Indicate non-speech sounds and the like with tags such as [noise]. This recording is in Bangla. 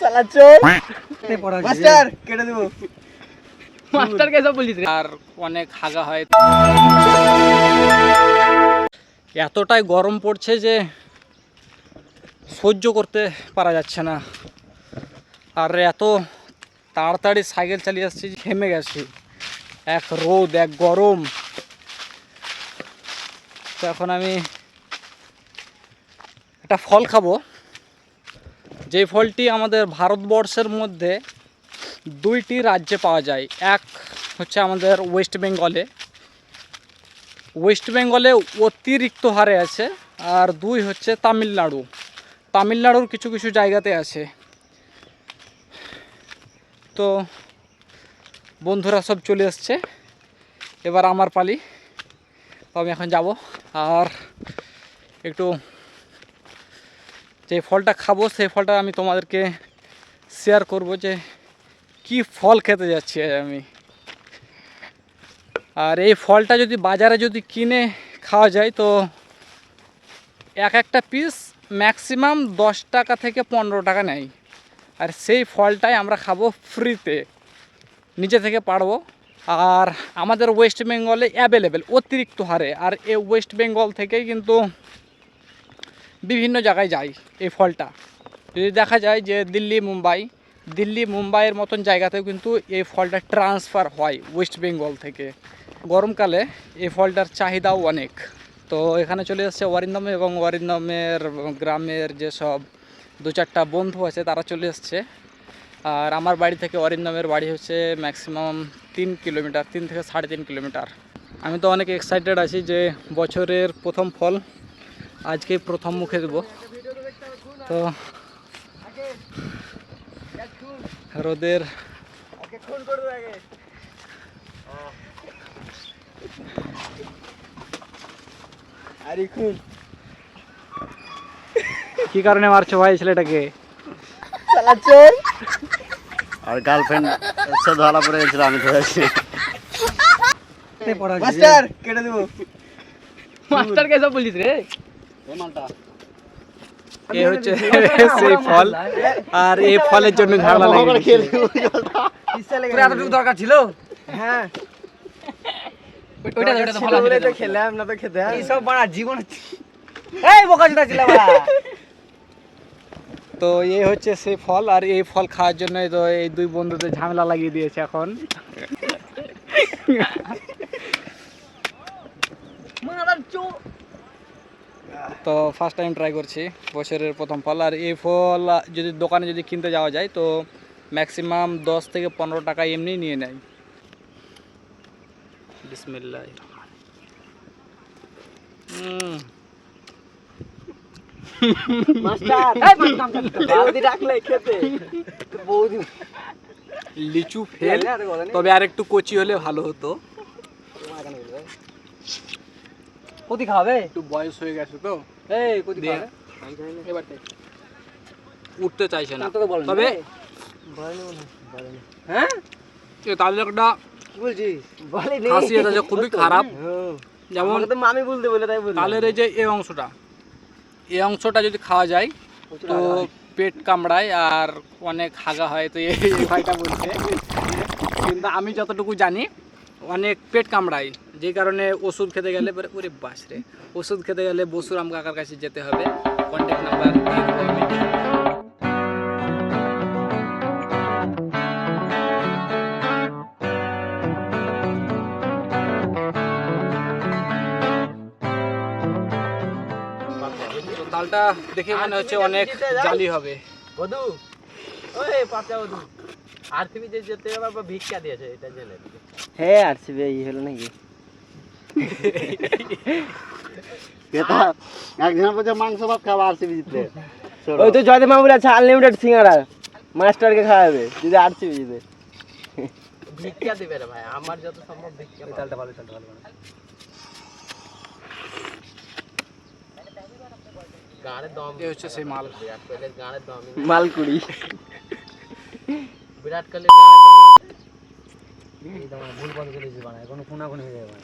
শালা চোর। মাস্টার কেটে দেবো। মাস্টারকে সব বলিস আর অনেক হাগা হয়। এতটাই গরম পড়ছে যে সহ্য করতে পারা যাচ্ছে না। আর এত তাড়াতাড়ি সাইকেল চালিয়ে আসছি যে ঘেমে গেছি। এক রোদ এক গরম। তো এখন আমি একটা ফল খাব। যে ফলটি আমাদের ভারতবর্ষের মধ্যে দুইটি রাজ্যে পাওয়া যায়। এক হচ্ছে আমাদের ওয়েস্ট বেঙ্গলে। ওয়েস্ট বেঙ্গলে অতিরিক্ত হারে আছে আর দুই হচ্ছে তামিলনাড়ু। তামিলনাড়ুর কিছু কিছু জায়গাতে আছে। তো বন্ধুরা সব চলে এসছে এবার আমার পালি। তো আমি এখন যাব। আর একটু যে ফলটা খাব, সেই ফলটা আমি তোমাদেরকে শেয়ার করব যে কি ফল খেতে যাচ্ছি আমি। আর এই ফলটা যদি বাজারে যদি কিনে খাওয়া যায় তো এক একটা পিস ম্যাক্সিমাম দশ টাকা থেকে পনেরো টাকা নেয়। আর সেই ফলটাই আমরা খাব ফ্রিতে নিজে থেকে পারব। আর আমাদের ওয়েস্ট বেঙ্গলে অ্যাভেলেবেল অতিরিক্ত হারে। আর এই ওয়েস্ট বেঙ্গল থেকেই কিন্তু বিভিন্ন জায়গায় যায় এই ফলটা। যদি দেখা যায় যে দিল্লি, মুম্বাই, দিল্লি, মুম্বাইয়ের মতন জায়গাতেও কিন্তু এই ফলটা ট্রান্সফার হয় ওয়েস্ট বেঙ্গল থেকে। গরমকালে এই ফলটার চাহিদাও অনেক। তো এখানে চলে এসেছে অরিন্দম এবং অরিন্দমের গ্রামের যেসব দু চারটা বন্ধু আছে তারা চলে এসছে। আর আমার বাড়ি থেকে অরিন্দমের বাড়ি হচ্ছে ম্যাক্সিমাম তিন কিলোমিটার, তিন থেকে সাড়ে তিন কিলোমিটার। আমি তো অনেক এক্সাইটেড আছি যে বছরের প্রথম ফল আজকেই প্রথম মুখে দেবো। তো রোদের কি কারণে মারছো ভাই ছেলেটাকে? আর গার্লফ্রেন্ড সে ধরা পড়ে গেছিল আমি ধরেছি মাস্টার কেটে দেবো। মাস্টারকে সব বলিস রে? এ হচ্ছে [laughs] সেই ফল। আর এই ফলের জন্য ঝামেলা লেগে এতটুকু দরকার ছিল? হ্যাঁ। ওইটা ওইটা তো ছিল তো খেলাম না তো খেতে। সব বাড়া জীবন এই বোকা জুতা ছিল তো এই হচ্ছে সেই ফল আর এই ফল খাওয়ার জন্য তো এই দুই বন্ধুদের ঝামেলা লাগিয়ে দিয়েছে এখন। তো ফার্স্ট টাইম ট্রাই করছি বছরের প্রথম ফল। আর এই ফল যদি দোকানে যদি কিনতে যাওয়া যায় তো ম্যাক্সিমাম দশ থেকে পনেরো টাকা এমনি নিয়ে নেয়। লিচু ফেল তবে আর একটু কচি হলে ভালো হতো। কতি খাবে? একটু বয়স হয়ে গেছে তো। এই কতি। খাবে? এবার উঠতে চাইছে না। তবে হ্যাঁ এ তাদের একটা কি বলছিস? বলেনি। খাসি এটা যে খুবই খারাপ। যেমন মামি বলতে বলে তাই বললাম। তালের এই যে এই অংশটা এই অংশটা যদি খাওয়া যায় তো পেট কামড়ায় আর অনেক হাগা হয় তো এই এই ভাইটা বলছে। কিন্তু আমি যতটুকু জানি অনেক পেট কামড়ায়। যে কারণে ওষুধ খেতে গেলে পরে ওরে বাস রে। ওষুধ খেতে গেলে বসুরাম কাকার কাছে যেতে হবে। কন্ট্যাক্ট নাম্বার দিয়ে দেবো আমি তো তালটা দেখে মনে হচ্ছে অনেক জালি হবে। বধু ওই পাচা বধু। আরসিবি যে যেতে হবে ভিক্ষা দিয়েছে এটা জেনে হ্যাঁ আরসিবি এই হলো নাকি? এটা একজনের বলছে মাংস ভাত খাওয়া আর সিবি জিতলে ওই তো জয়দেব মামুর আছে আনলিমিটেড সিঙ্গারা মাস্টারকে খাওয়াবে যদি আরসিবি জিতে। ভিক্ষা দেবে রে ভাই আমার যত সম্ভব ভিক্ষা চালটা ভালো চালটা ভালো গানের দম। এই হচ্ছে সেই মাল। বিরাট কোহলির গানের দম। মালকুড়ি বিরাট কোহলির গানের দম এই দম ভুল কোনা কোনি হয়ে যাবে